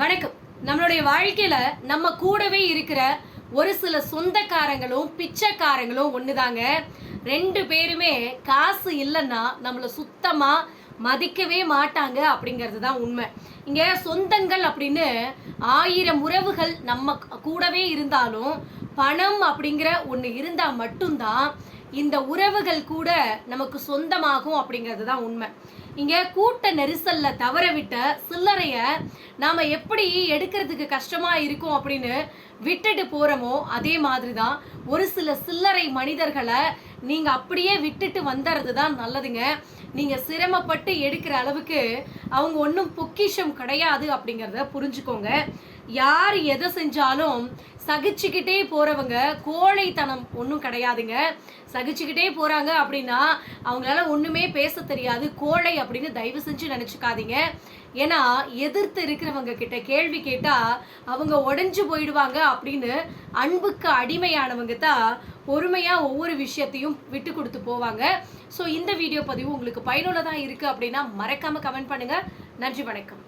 வணக்கம். நம்மளுடைய வாழ்க்கையில நம்ம கூடவே இருக்கிற ஒரு சில சொந்தக்காரங்களும் பிச்சைக்காரங்களும் ஒண்ணுதாங்க. ரெண்டு பேருமே காசு இல்லைன்னா நம்மளை சுத்தமா மதிக்கவே மாட்டாங்க அப்படிங்கிறது தான் உண்மை. இங்க சொந்தங்கள் அப்படின்னு ஆயிரம் உறவுகள் நம்ம கூடவே இருந்தாலும் பணம் அப்படிங்கிற ஒன்று இருந்தால் மட்டும்தான் இந்த உறவுகள் கூட நமக்கு சொந்தமாகும் அப்படிங்கிறது தான் உண்மை. இங்கே கூட்ட நெரிசலில் தவற விட்ட சில்லறைய எப்படி எடுக்கிறதுக்கு கஷ்டமாக இருக்கும் அப்படின்னு விட்டுட்டு போகிறோமோ அதே மாதிரி தான் ஒரு சில சில்லறை மனிதர்களை நீங்கள் அப்படியே விட்டுட்டு வந்துறது தான் நல்லதுங்க. நீங்கள் சிரமப்பட்டு எடுக்கிற அளவுக்கு அவங்க ஒன்றும் பொக்கிஷம் கிடையாது அப்படிங்கிறத புரிஞ்சுக்கோங்க. யார் எதை செஞ்சாலும் சகிச்சுக்கிட்டே போறவங்க கோழைத்தனம் ஒன்றும் கிடையாதுங்க. சகிச்சுக்கிட்டே போறாங்க அப்படின்னா அவங்களால ஒண்ணுமே பேச தெரியாது. கோழை அப்படின்னு தயவு செஞ்சு நினைச்சுக்காதீங்க. ஏன்னா எதிர்த்து இருக்கிறவங்க கிட்ட கேள்வி கேட்டா அவங்க உடஞ்சு போயிடுவாங்க அப்படின்னு அன்புக்கு அடிமையானவங்க தான் பொறுமையா ஒவ்வொரு விஷயத்தையும் விட்டு கொடுத்து போவாங்க. ஸோ இந்த வீடியோ பதிவு உங்களுக்கு பயனுள்ளதாக இருக்கு அப்படின்னா மறக்காம கமெண்ட் பண்ணுங்க. நன்றி வணக்கம்.